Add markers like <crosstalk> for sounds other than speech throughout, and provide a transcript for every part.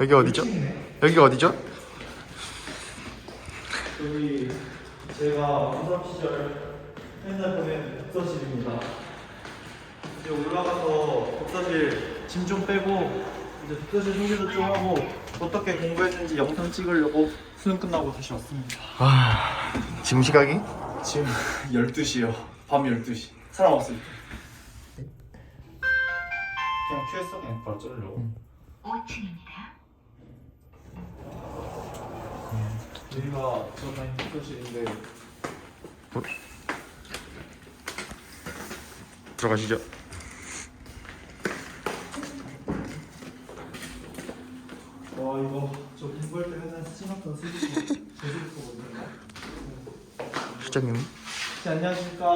여기 어디죠? 여기 어디죠? 여기 제가 부산 시절 맨날 보낸 독서실입니다. 이제 올라가서 독서실 짐 좀 빼고 이제 독서실 소개도 좀 하고 어떻게 공부했는지 영상 찍으려고 수능 끝나고 다시 왔습니다. 아 지금 시각이? 지금 12시요. 밤 12시. 사람 없을 때. 그냥 취했어 그냥 바로 자르려고. 5층입니다. 여기가 저 다니는 독서실인데 들어가시죠. 와 이거 저 공부할 때 맨날 스치마터 쓰고 제대로 거거든요. 실장님. 네, 안녕하십니까.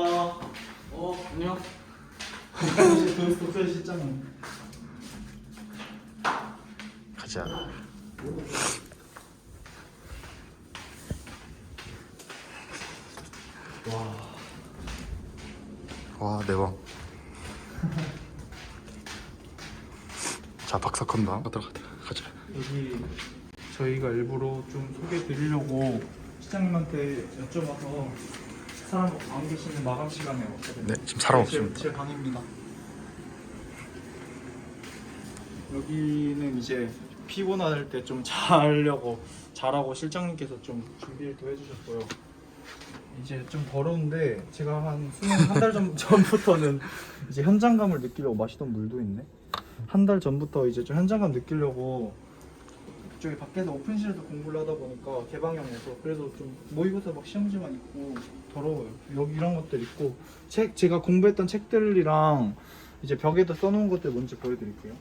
어 안녕. <laughs> 독서실 실장님. 가자. 와와 내왕. <laughs> 자 박사컨다. 들어가 가자. 여기 저희가 일부러 좀 소개 드리려고 시장님한테 여쭤봐서 사람 안 계시는 마감 시간에 왔거든요. 네 지금 사람 제, 없습니다. 제 방입니다. 여기는 이제 피곤할 때 좀 자려고 자라고 실장님께서 좀 준비를 또 해주셨고요. 이제 좀 더러운데 제가 한 한 달 <laughs> 전부터는 이제 현장감을 느끼려고 마시던 물도 있네. 한 달 전부터 이제 좀 현장감 느끼려고 저기 밖에서 오픈실에서 공부를 하다 보니까 개방형에서 그래도 좀 모의고사 막 시험지만 있고 더러워요. 여기 이런 것들 있고 책 제가 공부했던 책들이랑 이제 벽에다 써놓은 것들 뭔지 보여드릴게요.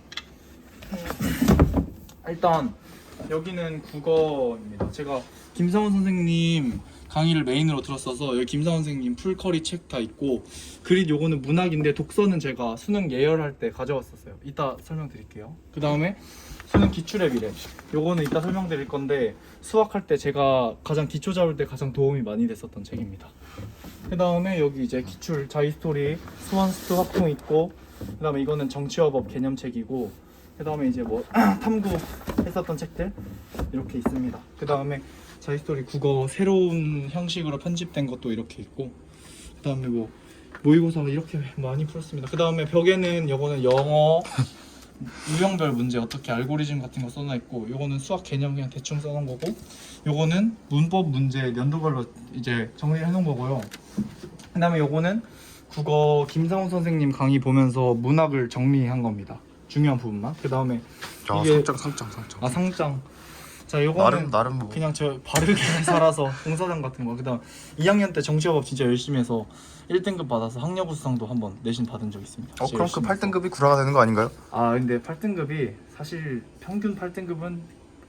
일단 여기는 국어입니다. 제가 김상원 선생님 강의를 메인으로 들었어서 여기 김상원 선생님 풀커리 책 다 있고 그린 요거는 문학인데 독서는 제가 수능 예열할 때 가져왔었어요. 이따 설명드릴게요. 그 다음에 수능 기출의 미래 요거는 이따 설명드릴 건데 수학할 때 제가 가장 기초 잡을 때 가장 도움이 많이 됐었던 책입니다. 그 다음에 여기 이제 기출 자이스토리 수원스트 화풍 있고 그 다음에 이거는 정치화법 개념책이고 그 다음에 이제 뭐 <clears throat> 탐구 했었던 책들 이렇게 있습니다. 그 다음에 자이스토리 국어 새로운 형식으로 편집된 것도 이렇게 있고 그 다음에 뭐 모의고사가 이렇게 많이 풀었습니다. 그 다음에 벽에는 요거는 영어 유형별 문제 어떻게 알고리즘 같은 거 써놔 있고 요거는 수학 개념 그냥 대충 써놓은 거고 요거는 문법 문제 연도별로 이제 정리해 놓은 거고요. 그 다음에 요거는 국어 김상훈 선생님 강의 보면서 문학을 정리한 겁니다. 중요한 부분만. 그 다음에 야 이게- 상장 상장 상장. 아 상장. 자 나름 요거는 나름 뭐. 그냥 저 바르게 <laughs> 살아서 공사장 같은 거. 그다음 2학년 때 정치화법 진짜 열심히 해서 1등급 받아서 학력우수상도 한번 내신 받은 적 있습니다. 어 진짜 그럼 그 열심히 해서. 8등급이 구라가 되는 거 아닌가요? 아 근데 8등급이 사실 평균 8등급은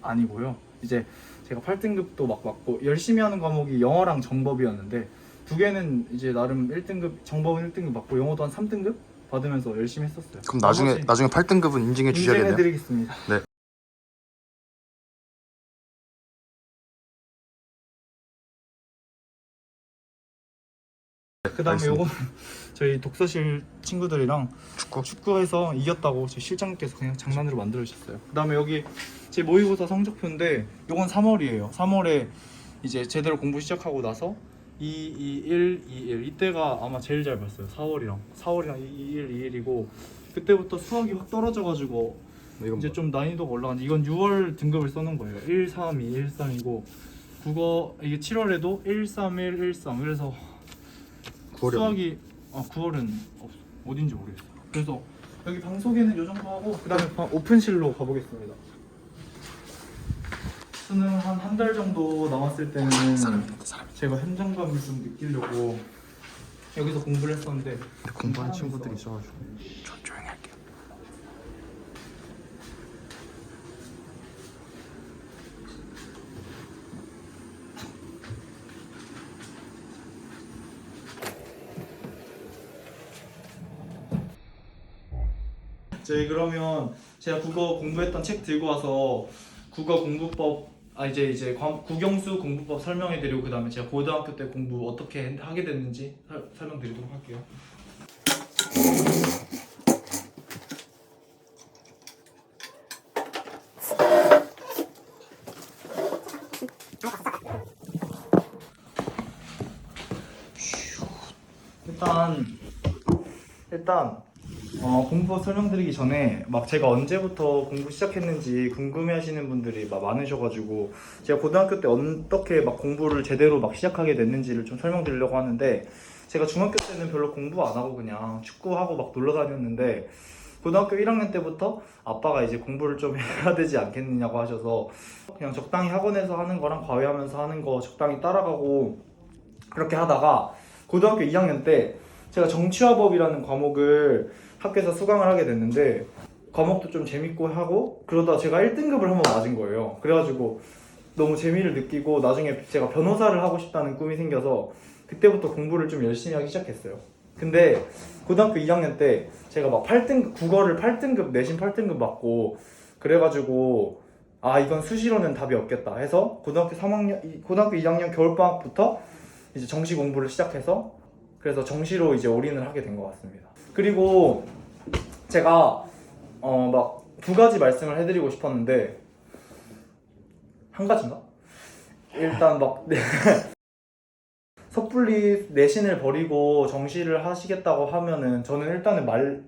아니고요. 이제 제가 8등급도 막 맞고 열심히 하는 과목이 영어랑 정법이었는데 두 개는 이제 나름 1등급 정법은 1등급 맞고 영어도 한 3등급 받으면서 열심히 했었어요. 그럼 나중에 나중에 8등급은 인증해 주셔야겠네요. 인증해드리겠습니다. 네. 그다음에 알겠습니다. 요거 <laughs> 저희 독서실 친구들이랑 축구. 축구해서 이겼다고 제 실장님께서 그냥 장난으로 만들어 주셨어요. 그다음에 여기 제 모의고사 성적표인데 요건 3월이에요. 3월에 이제 제대로 공부 시작하고 나서 2, 2, 1, 2, 1 이때가 아마 제일 잘 봤어요. 4월이랑 4월이랑 2, 2, 1, 2, 1이고 그때부터 수학이 확 떨어져가지고 이건 이제 뭐. 좀 난이도가 올라가는데 이건 6월 등급을 써놓은 거예요. 1, 3, 2, 1, 3이고 국어 이게 7월에도 1, 3, 1, 1, 3 그래서 9월이 수학이 아 9월은 없, 어딘지 모르겠어요. 그래서 여기 방 소개는 요 정도 하고 그다음에 방- 오픈실로 가보겠습니다. 수능 한 한 달 정도 남았을 때는 사람 있는데 사람. 제가 현장감을 좀 느끼려고 여기서 공부를 했었는데 공부하는 친구들이 있어. 있어가지고 저희 그러면 제가 국어 공부했던 책 들고 와서 국어 공부법 아 이제 이제 국영수 공부법 설명해 드리고 그다음에 제가 고등학교 때 공부 어떻게 하게 됐는지 설- 설명드리도록 할게요. 일단 일단 어, 공부 설명드리기 전에 막 제가 언제부터 공부 시작했는지 궁금해하시는 분들이 막 많으셔가지고 제가 고등학교 때 어떻게 막 공부를 제대로 막 시작하게 됐는지를 좀 설명드리려고 하는데 제가 중학교 때는 별로 공부 안 하고 그냥 축구하고 막 놀러 다녔는데 고등학교 1학년 때부터 아빠가 이제 공부를 좀 <laughs> 해야 되지 않겠느냐고 하셔서 그냥 적당히 학원에서 하는 거랑 과외하면서 하는 거 적당히 따라가고 그렇게 하다가 고등학교 2학년 때 제가 정치화법이라는 과목을 학교에서 수강을 하게 됐는데 과목도 좀 재밌고 하고 그러다 제가 1등급을 한번 맞은 거예요. 그래가지고 너무 재미를 느끼고 나중에 제가 변호사를 하고 싶다는 꿈이 생겨서 그때부터 공부를 좀 열심히 하기 시작했어요. 근데 고등학교 2학년 때 제가 막 8등 국어를 8등급 내신 8등급 맞고 그래가지고 아 이건 수시로는 답이 없겠다 해서 고등학교 3학년 이- 고등학교 2학년 겨울방학부터 이제 정시 공부를 시작해서 그래서 정시로 이제 올인을 하게 된 것 같습니다. 그리고 제가 어 막 두 가지 말씀을 해드리고 싶었는데 한 가지인가? 일단 막 <laughs> 네. 섣불리 내신을 버리고 정시를 하시겠다고 하면은 저는 일단은 말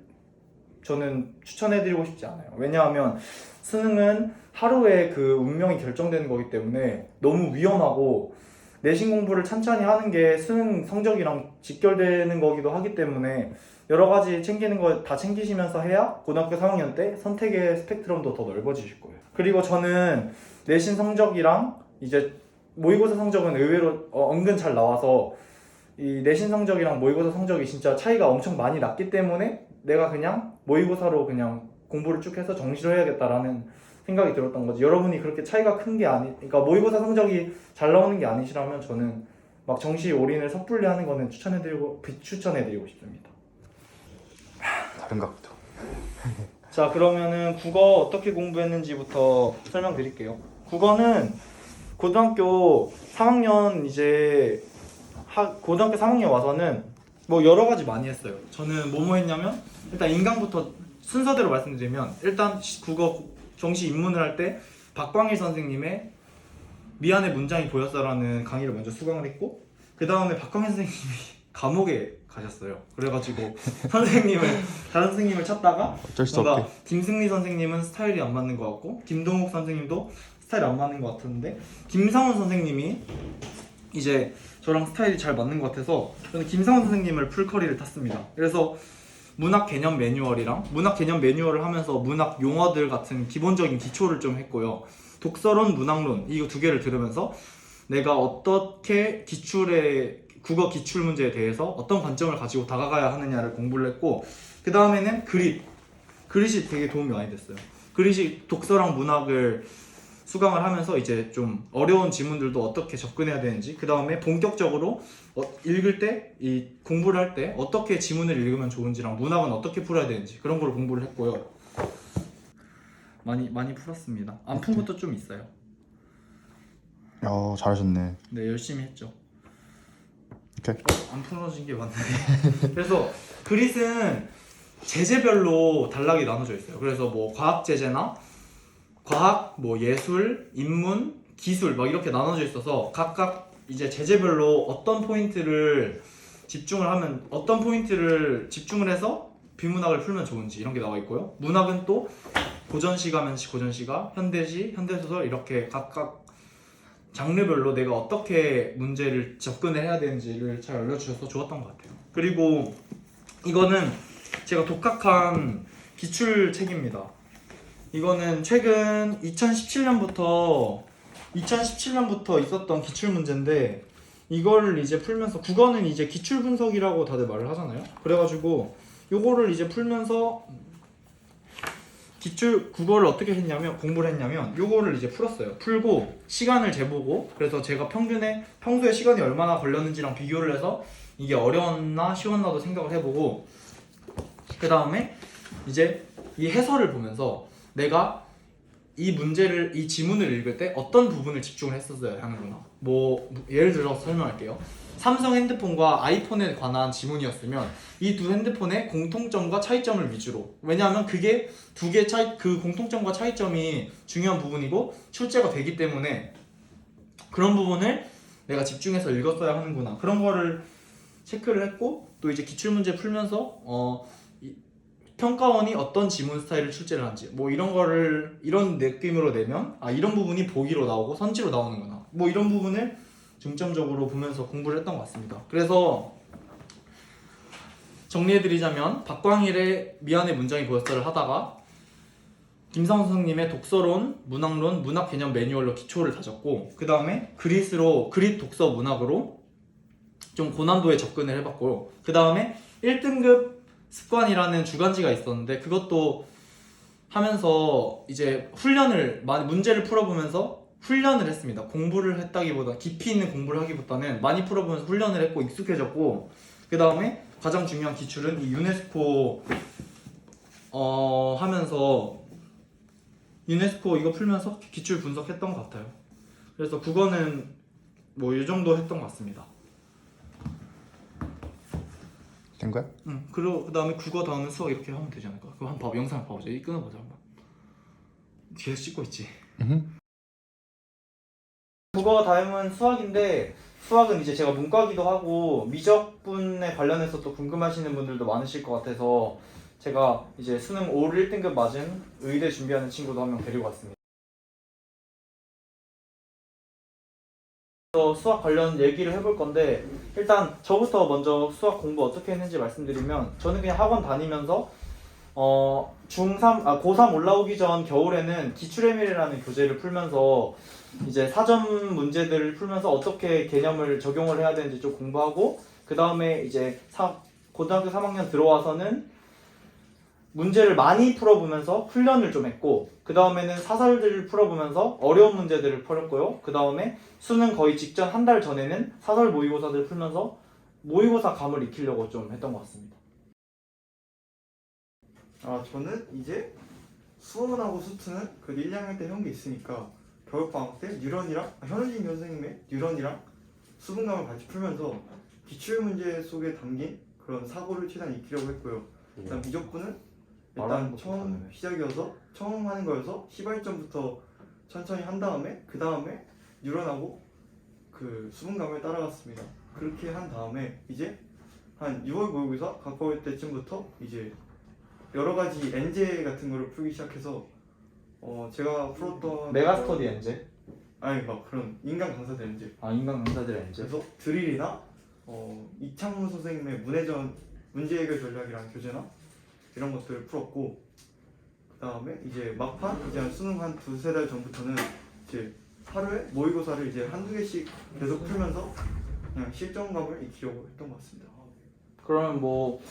저는 추천해드리고 싶지 않아요. 왜냐하면 수능은 하루에 그 운명이 결정되는 거기 때문에 너무 위험하고 내신 공부를 찬찬히 하는 게 수능 성적이랑 직결되는 거기도 하기 때문에 여러 가지 챙기는 거다 챙기시면서 해야 고등학교 3학년 때 선택의 스펙트럼도 더 넓어지실 거예요. 그리고 저는 내신 성적이랑 이제 모의고사 성적은 의외로 어, 은근 잘 나와서 이 내신 성적이랑 모의고사 성적이 진짜 차이가 엄청 많이 났기 때문에 내가 그냥 모의고사로 그냥 공부를 쭉 해서 정시로 해야겠다라는 생각이 들었던 거지. 여러분이 그렇게 차이가 큰 게 아니, 그러니까 모의고사 성적이 잘 나오는 게 아니시라면 저는 막 정시 올인을 섣불리 하는 거는 추천해드리고 비추천해드리고 싶습니다. 다른가 보다. <laughs> 자 그러면은 국어 어떻게 공부했는지부터 설명드릴게요. 국어는 고등학교 3학년 이제 하, 고등학교 3학년 와서는 뭐 여러 가지 많이 했어요. 저는 뭐뭐 했냐면 일단 인강부터 순서대로 말씀드리면 일단 시- 국어 정시 입문을 할 때 박광일 선생님의 미안해 문장이 보였어라는 강의를 먼저 수강을 했고 그 다음에 박광일 선생님이 <laughs> 감옥에 가셨어요. 그래가지고 <laughs> 선생님을 다른 선생님을 찾다가 어쩔 수 뭔가 없게. 김승리 선생님은 스타일이 안 맞는 것 같고 김동욱 선생님도 스타일 안 맞는 것 같은데 김상훈 선생님이 이제 저랑 스타일이 잘 맞는 것 같아서 저는 김상훈 선생님을 풀커리를 탔습니다. 그래서 문학 개념 매뉴얼이랑 문학 개념 매뉴얼을 하면서 문학 용어들 같은 기본적인 기초를 좀 했고요. 독서론, 문학론 이거 두 개를 들으면서 내가 어떻게 기출의 국어 기출 문제에 대해서 어떤 관점을 가지고 다가가야 하느냐를 공부를 했고 그 다음에는 그릿 그릿이 되게 도움이 많이 됐어요. 그릿이 독서랑 문학을 수강을 하면서 이제 좀 어려운 지문들도 어떻게 접근해야 되는지 그 다음에 본격적으로 어, 읽을 때 이 공부를 할 때 어떻게 지문을 읽으면 좋은지랑 문학은 어떻게 풀어야 되는지 그런 걸 공부를 했고요. 많이 많이 풀었습니다. 안 푼 것도 좀 있어요. 어 잘하셨네. 네 열심히 했죠. 오케이. 안 풀어진 게 맞네. <laughs> 그래서 그릿은 제재별로 단락이 나눠져 있어요. 그래서 뭐 과학 제재나 과학, 뭐 예술, 인문, 기술 막 이렇게 나눠져 있어서 각각 이제 제재별로 어떤 포인트를 집중을 하면 어떤 포인트를 집중을 해서 비문학을 풀면 좋은지 이런 게 나와 있고요. 문학은 또 고전시 가면 고전시가, 현대시, 현대소설 이렇게 각각 장르별로 내가 어떻게 문제를 접근을 해야 되는지를 잘 알려주셔서 좋았던 것 같아요. 그리고 이거는 제가 독학한 기출 책입니다. 이거는 최근 2017년부터 2017년부터 있었던 기출 문제인데 이거를 이제 풀면서 국어는 이제 기출 분석이라고 다들 말을 하잖아요. 그래가지고 요거를 이제 풀면서 기출 국어를 어떻게 했냐면 공부를 했냐면 요거를 이제 풀었어요. 풀고 시간을 재보고 그래서 제가 평균에 평소에 시간이 얼마나 걸렸는지랑 비교를 해서 이게 어려웠나 쉬웠나도 생각을 해보고 그 다음에 이제 이 해설을 보면서 내가 이 문제를 이 지문을 읽을 때 어떤 부분을 집중을 했었어야 하는구나. 뭐 예를 들어서 설명할게요. 삼성 핸드폰과 아이폰에 관한 지문이었으면 이 두 핸드폰의 공통점과 차이점을 위주로. 왜냐하면 그게 두 개 차이 그 공통점과 차이점이 중요한 부분이고 출제가 되기 때문에 그런 부분을 내가 집중해서 읽었어야 하는구나. 그런 거를 체크를 했고 또 이제 기출 문제 풀면서 어 이- 평가원이 어떤 지문 스타일을 출제를 한지 뭐 이런 거를 이런 느낌으로 내면 아 이런 부분이 보기로 나오고 선지로 나오는구나 뭐 이런 부분을 중점적으로 보면서 공부를 했던 것 같습니다. 그래서 정리해드리자면 박광일의 미안의 문장이 보였어를 하다가 김상훈 선생님의 독서론, 문학론, 문학 개념 매뉴얼로 기초를 다졌고 그 다음에 그릿으로 그릿 독서 문학으로 좀 고난도에 접근을 해봤고요. 그 다음에 1등급 습관이라는 주간지가 있었는데 그것도 하면서 이제 훈련을 많이 문제를 풀어보면서 훈련을 했습니다. 공부를 했다기보다 깊이 있는 공부를 하기보다는 많이 풀어보면서 훈련을 했고 익숙해졌고 그 다음에 가장 중요한 기출은 이 유네스코 어 하면서 유네스코 이거 풀면서 기출 분석했던 것 같아요. 그래서 국어는 뭐 이 정도 했던 것 같습니다. 된 거야? 응. 그리고 그 다음에 국어 다음에 수학 이렇게 하면 되지 않을까? 그거 한번 봐, 영상 봐보자. 이 끊어보자 한번. 계속 찍고 있지. 음. 국어 다음은 수학인데 수학은 이제 제가 문과기도 하고 미적분에 관련해서 또 궁금하시는 분들도 많으실 것 같아서 제가 이제 수능 올 1등급 맞은 의대 준비하는 친구도 한 명 데리고 왔습니다. 그래서 수학 관련 얘기를 해볼 건데 일단 저부터 먼저 수학 공부 어떻게 했는지 말씀드리면 저는 그냥 학원 다니면서 어 중3 아 고3 올라오기 전 겨울에는 기출에밀이라는 교재를 풀면서 이제 사전 문제들을 풀면서 어떻게 개념을 적용을 해야 되는지 좀 공부하고 그 다음에 이제 사, 고등학교 3학년 들어와서는 문제를 많이 풀어보면서 훈련을 좀 했고 그 다음에는 사설들을 풀어보면서 어려운 문제들을 풀었고요. 그 다음에 수능 거의 직전 한 달 전에는 사설 모의고사들 풀면서 모의고사 감을 익히려고 좀 했던 것 같습니다. 아 저는 이제 수원하고 수트는 그 1, 2학년 때 형게 있으니까 겨울방학 때 뉴런이랑 아, 현우진 교수님의 뉴런이랑 수분감을 같이 풀면서 기출문제 속에 담긴 그런 사고를 최대한 익히려고 했고요. 일단 미적분은 말하는 일단 것도 처음 다르네. 시작이어서 처음 하는 거여서 시발점부터 천천히 한 다음에 그 다음에 뉴런하고 그 수분감을 따라갔습니다. 그렇게 한 다음에 이제 한 6월 모의고사 가까울 때쯤부터 이제 여러 가지 엔제 같은 거를 풀기 시작해서 어 제가 풀었던 메가스터디 엔제? 아니 막 그런 인간 강사들 엔제. 아 인간 강사들 엔제? 그래서 드릴이나 어 이창문 선생님의 문해전 문제 해결 전략이라는 교재나 이런 것들을 풀었고 그 다음에 이제 막판 이제 한 수능 한 두세 달 전부터는 이제 하루에 모의고사를 이제 한두 개씩 계속 풀면서 그냥 실전감을 익히려고 했던 것 같습니다. 그러면 뭐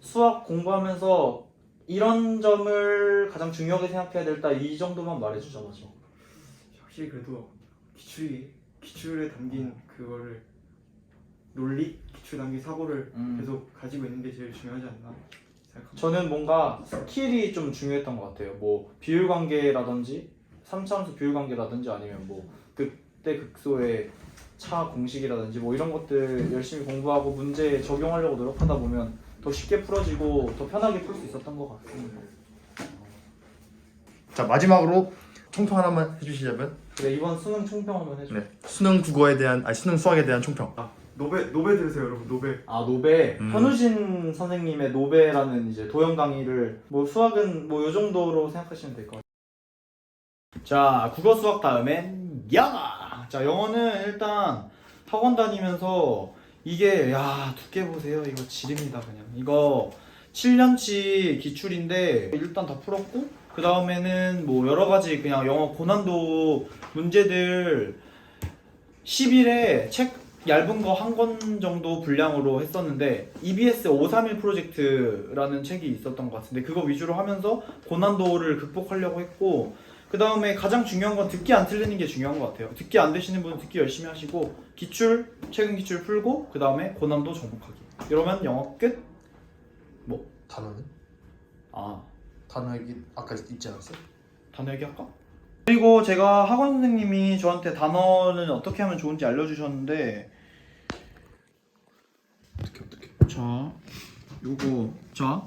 수학 공부하면서 이런 점을 가장 중요하게 생각해야 될다 이 정도만 말해주자 맞죠? 확실히 그래도 기출이 기출에 담긴 그거를 논리 기출에 담긴 사고를 음. 계속 가지고 있는 게 제일 중요하지 않나. 저는 뭔가 스킬이 좀 중요했던 것 같아요. 뭐 비율 관계라든지 3차함수 비율 관계라든지 아니면 뭐 극대 극소의 차 공식이라든지 뭐 이런 것들 열심히 공부하고 문제 적용하려고 노력하다 보면 더 쉽게 풀어지고 더 편하게 풀 수 있었던 것 같습니다. 자 마지막으로 총평 하나만 해주시자면 그래 이번 수능 총평 한번 해줘. 네 수능 국어에 대한 아니 수능 수학에 대한 총평. 아 노베 노베 들으세요 여러분 노베 아 노베 음. 현우진 선생님의 노베라는 이제 도형 강의를 뭐 수학은 뭐 요 정도로 생각하시면 될 것 같아요. 자 국어 수학 다음엔 영어. 자 영어는 일단 학원 다니면서 이게 야 두께 보세요 이거 지립니다 그냥 이거 7년치 기출인데 일단 다 풀었고 그 다음에는 뭐 여러 가지 그냥 영어 고난도 문제들 10일에 책 얇은 거 한 권 정도 분량으로 했었는데 EBS 531 프로젝트라는 책이 있었던 것 같은데 그거 위주로 하면서 고난도를 극복하려고 했고 그 다음에 가장 중요한 건 듣기 안 틀리는 게 중요한 것 같아요. 듣기 안 되시는 분은 듣기 열심히 하시고 기출 최근 기출 풀고 그 다음에 고난도 정복하기 이러면 영어 끝. 단어는? 아 단어 얘기 아까 있지 않았어요? 단어 얘기할까? 그리고 제가 학원 선생님이 저한테 단어는 어떻게 하면 좋은지 알려주셨는데 어떻게 어떻게? 자, 요거 자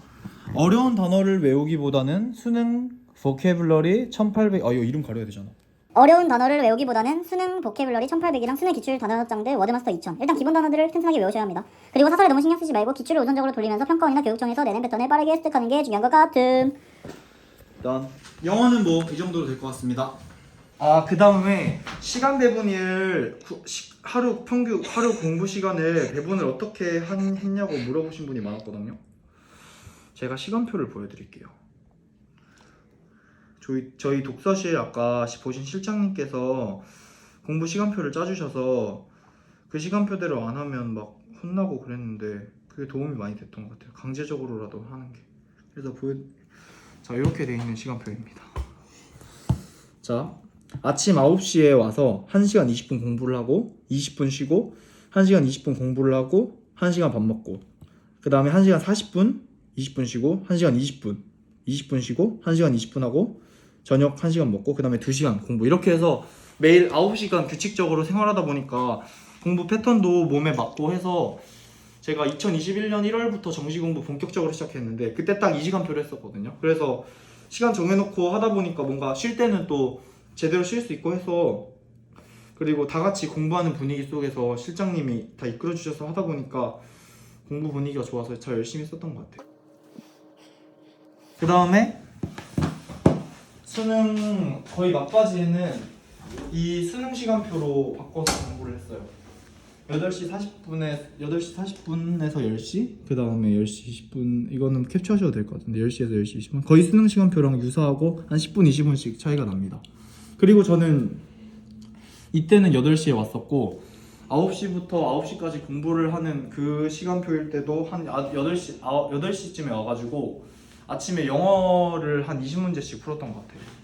어려운 단어를 외우기보다는 수능 vocabulary 1800 아 이거 이름 가려야 되잖아. 어려운 단어를 외우기보다는 수능 보케블러리 1800이랑 수능 기출 단어장 들 워드마스터 2000 일단 기본 단어들을 튼튼하게 외우셔야 합니다. 그리고 사설에 너무 신경 쓰지 말고 기출을 우선적으로 돌리면서 평가원이나 교육청에서 내는 패턴을 빠르게 습득하는 게 중요한 것 같음. 일단 영어는 뭐 이 정도로 될 것 같습니다. 아 그 다음에 시간 시- 하루 평균 하루 공부 시간을 배분을 어떻게 한, 했냐고 물어보신 분이 많았거든요. 제가 시간표를 보여드릴게요. 저희 저희 독서실 아까 시- 보신 실장님께서 공부 시간표를 짜주셔서 그 시간표대로 안 하면 막 혼나고 그랬는데 그게 도움이 많이 됐던 것 같아요. 강제적으로라도 하는 게. 그래서 보여 자 이렇게 돼 있는 시간표입니다. 자 아침 9시에 와서 1시간 20분 공부를 하고 20분 쉬고 1시간 20분 공부를 하고 1시간 밥 먹고 그 다음에 1시간 40분 20분 쉬고 1시간 20분 20분 쉬고 1시간 20분 하고 저녁 1시간 먹고 그 다음에 2시간 공부 이렇게 해서 매일 9시간 규칙적으로 생활하다 보니까 공부 패턴도 몸에 맞고 해서 제가 2021년 1월부터 정시 공부 본격적으로 시작했는데 그때 딱이 시간표를 했었거든요. 그래서 시간 정해놓고 하다 보니까 뭔가 쉴 때는 또 제대로 쉴 수 있고 해서 그리고 다 같이 공부하는 분위기 속에서 실장님이 다 이끌어 주셔서 하다 보니까 공부 분위기가 좋아서 잘 열심히 썼던 것 같아요. 그 다음에 수능 거의 막바지에는 이 수능 시간표로 바꿔서 공부를 했어요. 8시 40분에 8시 40분에서 10시 그 다음에 10시 20분 이거는 캡처하셔도 될 것 같은데 10시에서 10시 20분 거의 수능 시간표랑 유사하고 한 10분 20분씩 차이가 납니다 그리고 저는 이때는 8시에 왔었고 9시부터 9시까지 공부를 하는 그 시간표일 때도 한 8시, 8시쯤에 와가지고 아침에 영어를 한 20문제씩 풀었던 것 같아요